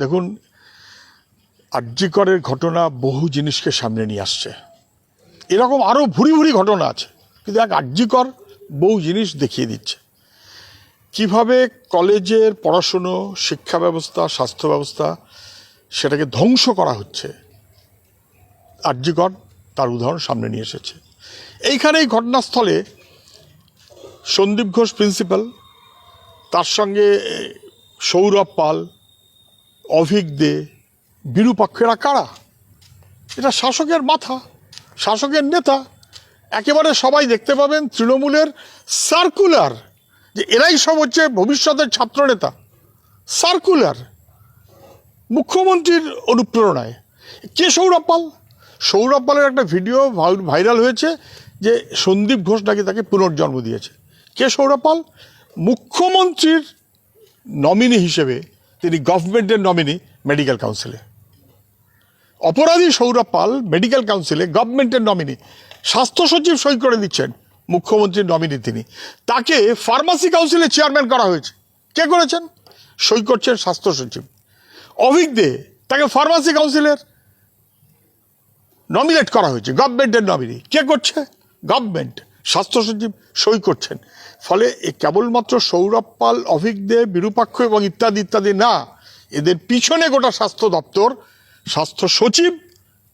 দেখুন আর্যিকরের ঘটনা বহু জিনিসকে সামনে নিয়ে আসছে। এরকম আরও ভুরি ভুরি ঘটনা আছে, কিন্তু এক আর্যিকর বহু জিনিস দেখিয়ে দিচ্ছে। কীভাবে কলেজের পড়াশুনো, শিক্ষা ব্যবস্থা, স্বাস্থ্য ব্যবস্থা সেটাকে ধ্বংস করা হচ্ছে আর্যিকর তার উদাহরণ সামনে নিয়ে এসেছে। এইখানে এই ঘটনাস্থলে সন্দীপ ঘোষ প্রিন্সিপাল, তার সঙ্গে সৌরভ পাল অভিক দে, বিরূপাক্ষেরা কারা? এটা শাসকের মাথা, শাসকের নেতা। একেবারে সবাই দেখতে পাবেন তৃণমূলের সার্কুলার, যে এরাই সব হচ্ছে ভবিষ্যতের ছাত্রনেতা। সার্কুলার, মুখ্যমন্ত্রীর অনুপ্রেরণায়। কে সৌরভ পাল? সৌরভ পালের একটা ভিডিও ভাইরাল হয়েছে যে সন্দীপ ঘোষ নাকি তাকে পুনর্জন্ম দিয়েছে। কে সৌরভ পাল? মুখ্যমন্ত্রীর নমিনি হিসেবে তিনি গভর্নমেন্টের নমিনি মেডিকেল কাউন্সিলে অপরাধী সৌরভ পাল মেডিকেল কাউন্সিলে গভর্নমেন্টের নমিনি স্বাস্থ্য সচিব সই করে দিচ্ছেন মুখ্যমন্ত্রীর নমিনি তিনি। তাকে ফার্মাসি কাউন্সিলে চেয়ারম্যান করা হয়েছে। কে করেছেন? সই করছেন স্বাস্থ্য সচিব। অভিক দে তাকে ফার্মাসি কাউন্সিলের নমিনেট করা হয়েছে গভর্নমেন্টের নমিনি কে করছে? গভর্নমেন্ট স্বাস্থ্য সচিব সই করছেন। ফলে এ কেবলমাত্র সৌরভ পাল, অভিক দে, বিরূপাক্ষ এবং ইত্যাদি ইত্যাদি না, এদের পিছনে গোটা স্বাস্থ্য দপ্তর, স্বাস্থ্য সচিব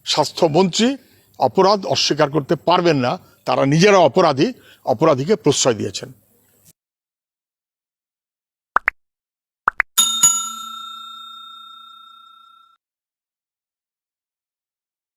স্বাস্থ্যমন্ত্রী অপরাধ অস্বীকার করতে পারবেন না, তারা নিজেরা অপরাধী, অপরাধীকে প্রশ্রয় দিয়েছেন।